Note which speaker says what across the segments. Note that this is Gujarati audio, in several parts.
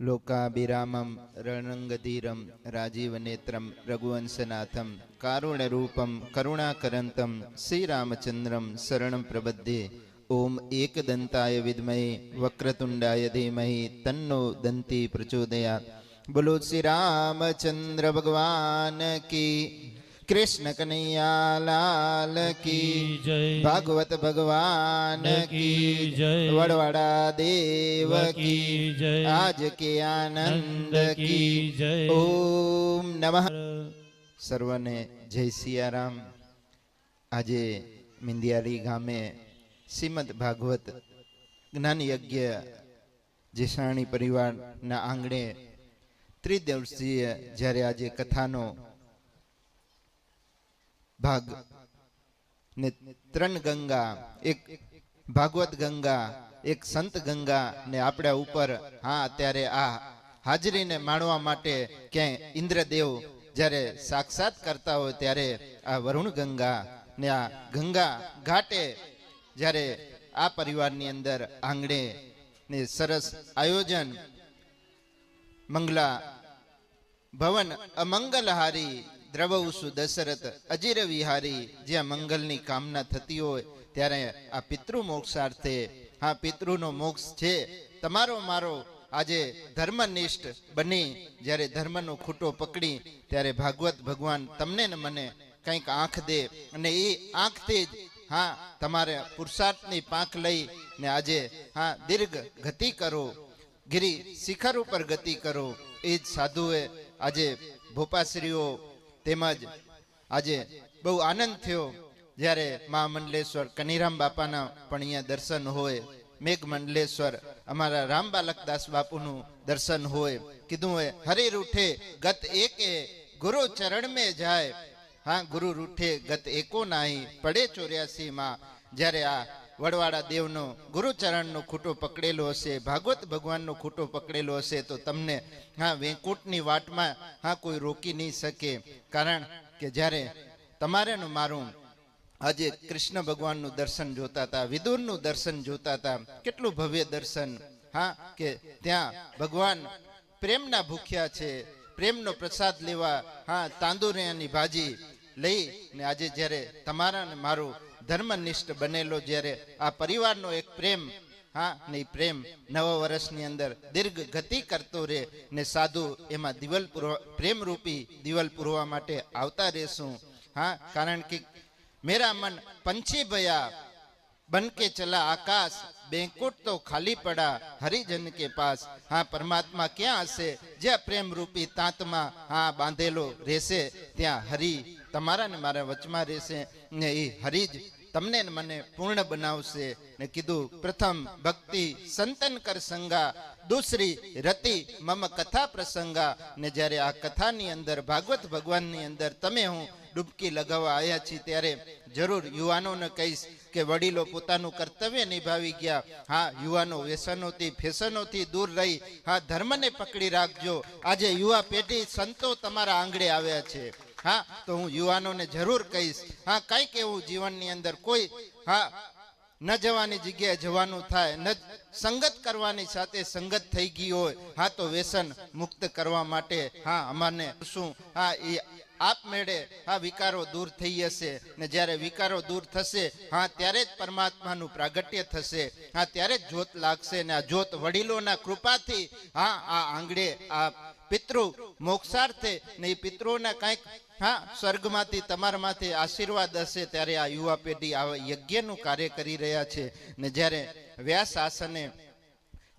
Speaker 1: લોકાભિરામમ રણંગધીરમ રાજીવનેત્રમ રઘુવંશનાથમ કારુણરૂપમ કરુણાકરંતમ શ્રીરામચંદ્રમ શરણં પ્રબધ્યે ઓમ એકદંતાય વિદ્મહે વક્રતુંડાય ધીમહિ તન્નો દંતી પ્રચોદયાત બોલો શ્રી રામચંદ્ર ભગવાન કી કૃષ્ણ કનૈયા લાલ કી
Speaker 2: જય
Speaker 1: ભાગવત ભગવાન કી
Speaker 2: જય
Speaker 1: વડવાડા દેવ કી
Speaker 2: જય
Speaker 1: આજ કે આનંદ કી
Speaker 2: જય
Speaker 1: ઓમ નમઃ. સર્વને જય સિયારામ. આજે મિંદિયારી ગામે શ્રીમદ ભાગવત જ્ઞાન યજ્ઞ જેસાણી પરિવારના આંગણે ત્રિદેવસીય જ્યારે આજે કથાનો ભાગ. ને ત્રણ ગંગા, એક ભાગવત ગંગા, એક સંત ગંગા ને આપણા ઉપર, હા અત્યારે આ હાજરીને માણવા માટે ક્યાંય ઇન્દ્રદેવ જ્યારે સાક્ષાત કરતા હોય ત્યારે આ વરુણ ગંગા ને આ ગંગા ઘાટે જ્યારે આ પરિવારની અંદર આંગણે ને સરસ આયોજન, મંગલા ભવન, અમંગલહારી દ્રવઉસુ દશરથ અજીર વિહારી જ્યાં મંગલની કામના થતી હોય, ત્યારે આ પિતૃ મોક્ષાર્થે, હા, પિતૃનો મોક્ષ છે. તમારો મારો આજે ધર્મનિષ્ઠ બની, જ્યારે ધર્મનો ખૂટો પકડી, ત્યારે ભાગવત ભગવાન તમને ને મને કંઈક આંખ દે અને એ આંખથી જ, હા, તમારે પુરુષાર્થની પાંખ લઈ ને આજે, હા, દીર્ઘ ગતિ કરો, ગિરી શિખર ઉપર ગતિ કરો. એ જ સાધુએ આજે ભોપાશ્રીઓ તેમજ આજે બહુ આનંદ થયો જ્યારે મહામંડલેશ્વર કનીરામ બાપાના પણ અહીંયા દર્શન હોય, મેઘ મંડલેશ્વર, અમારા રામ બાલકદાસ બાપુનું દર્શન હોય, કીધું હોય, હરે રૂઠે, ગત એકે ગુરુ ચરણ મેં જાય. હા, ગુરુ રૂઠે, ગત એકો નાહી, પડે ચોર્યાસી માં જ્યારે આ વડવાડા દેવનો ગુરુચરણનો ખૂટો પકડેલો હશે, ભાગવત ભગવાનનો ખૂટો પકડેલો હશે, તો તમને હા, વેંકુટની વાટમાં હા, કોઈ રોકી નહીં શકે. કારણ કે જ્યારે તમારે ને મારું આજે કૃષ્ણ ભગવાનનું દર્શન જોતા હતા, વિદુરનું દર્શન જોતા હતા, કેટલું ભવ્ય દર્શન, હા, કે ત્યાં ભગવાન પ્રેમના ભૂખ્યા છે, પ્રેમનો પ્રસાદ લેવા, હા, તાંદુરિયાની ભાજી લઈ ને આજે જ્યારે તમારા ને મારું ધર્મનિષ્ઠ બનેલો જ્યારે આ પરિવારનો એક પ્રેમ, હા, ને પ્રેમ નવા વર્ષની અંદર દીર્ઘ ગતિ કરતો રહે ને સાધુ એમાં દિવાલ પ્રેમ રૂપી દિવાલ પૂરવા માટે આવતા રહેશું, હા, કારણ કે મેરા મન પંછી ભયા, બનકે ચલા આકાશ, બેંકુટ તો ખાલી પડા હરિજન કે પાસ, હા, પરમાત્મા ક્યાં હશે? જ્યાં પ્રેમ રૂપી તાંતમાં, હા, બાંધેલો રહેશે, ત્યાં હરિ તમારા ને મારા વચમાં રહેશે, ને એ હરી જ તમને મને પૂર્ણ બનાવશે ને કીધું, પ્રથમ ભક્તિ સંતન કર સંગા, દૂસરી રતિ મમ કથા પ્રસંગા. ને જ્યારે આ કથાની અંદર, ભાગવત ભગવાનની અંદર તમે હું ડૂબકી લગાવવા આવ્યા છીએ ત્યારે જરૂર યુવાનોને કહીશ કે વડીલો પોતાનું કર્તવ્ય નિભાવી ગયા. હા, યુવાનો વ્યસનોથી, ફેશનોથી દૂર રહી. હા, ધર્મને પકડી રાખજો. આજે યુવા પેઢી સંતો તમારા આંગણે આવ્યા છે. હા, તો હું યુવાનોને જરૂર કહીશ. હા, કંઈક એવું જીવનની અંદર કોઈ, હા, ન જવાની જગ્યાએ જવાનું થાય, ન સંગત કરવાની સાથે સંગત થઈ ગઈ હોય, હા, તો વ્યસન મુક્ત કરવા માટે, હા અમારને શું, હા, એ આપમેળે આ વિકારો દૂર થઈ જશે. ને જ્યારે વિકારો દૂર થશે, હા, ત્યારે જ પરમાત્માનું પ્રાગટ્ય થશે. હા, ત્યારે જ જોત લાગશે. ને આ જોત વડીલોના કૃપાથી, હા, આ આંગળે, આ પિતૃ મોક્ષાર્થે ને એ પિતૃઓના કાંઈક, હા, સ્વર્ગમાંથી, તમારામાંથી આશીર્વાદ હશે ત્યારે આ યુવા પેઢી આ યજ્ઞનું કાર્ય કરી રહ્યા છે. ને જ્યારે વ્યાસ આસને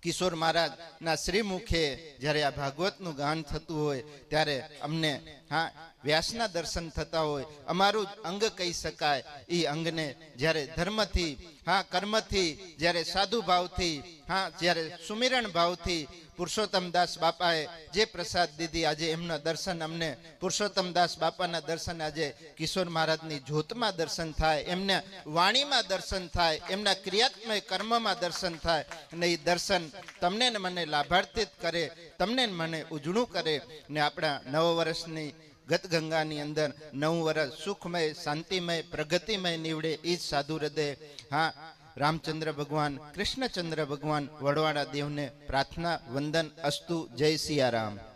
Speaker 1: કિશોર મહારાજના શ્રીમુખે જ્યારે આ ભાગવતનું ગાન થતું હોય, ત્યારે અમને, હા, વ્યાસના દર્શન થતા હોય, અમારું જ અંગ કહી શકાય. એ અંગને જ્યારે ધર્મથી, હા, કર્મથી, જ્યારે સાધુ ભાવથી હા, જ્યારે સુમિરણ ભાવથી પુરુષોત્તમ દાસ બાપાએ જે પ્રસાદ દીધી આજે એમના દર્શન અમને, પુરુષોત્તમ દાસ બાપાના દર્શન આજે કિશોર મહારાજની જ્યોતમાં દર્શન થાય, એમને વાણીમાં દર્શન થાય, એમના ક્રિયાત્મક કર્મમાં દર્શન થાય અને એ દર્શન તમને ને મને લાભાર્થિત કરે, તમને મને ઉજળું કરે ને આપણા નવ વર્ષની ગત ગંગાની અંદર નવ વર્ષ સુખમય, શાંતિમય, પ્રગતિમય નીવડે એ જ સાધુ હૃદય. હા રામચંદ્ર ભગવાન કૃષ્ણચંદ્ર ભગવાન વડવાડા દેવને પ્રાર્થના વંદન અસ્તુ જય સિયારામ.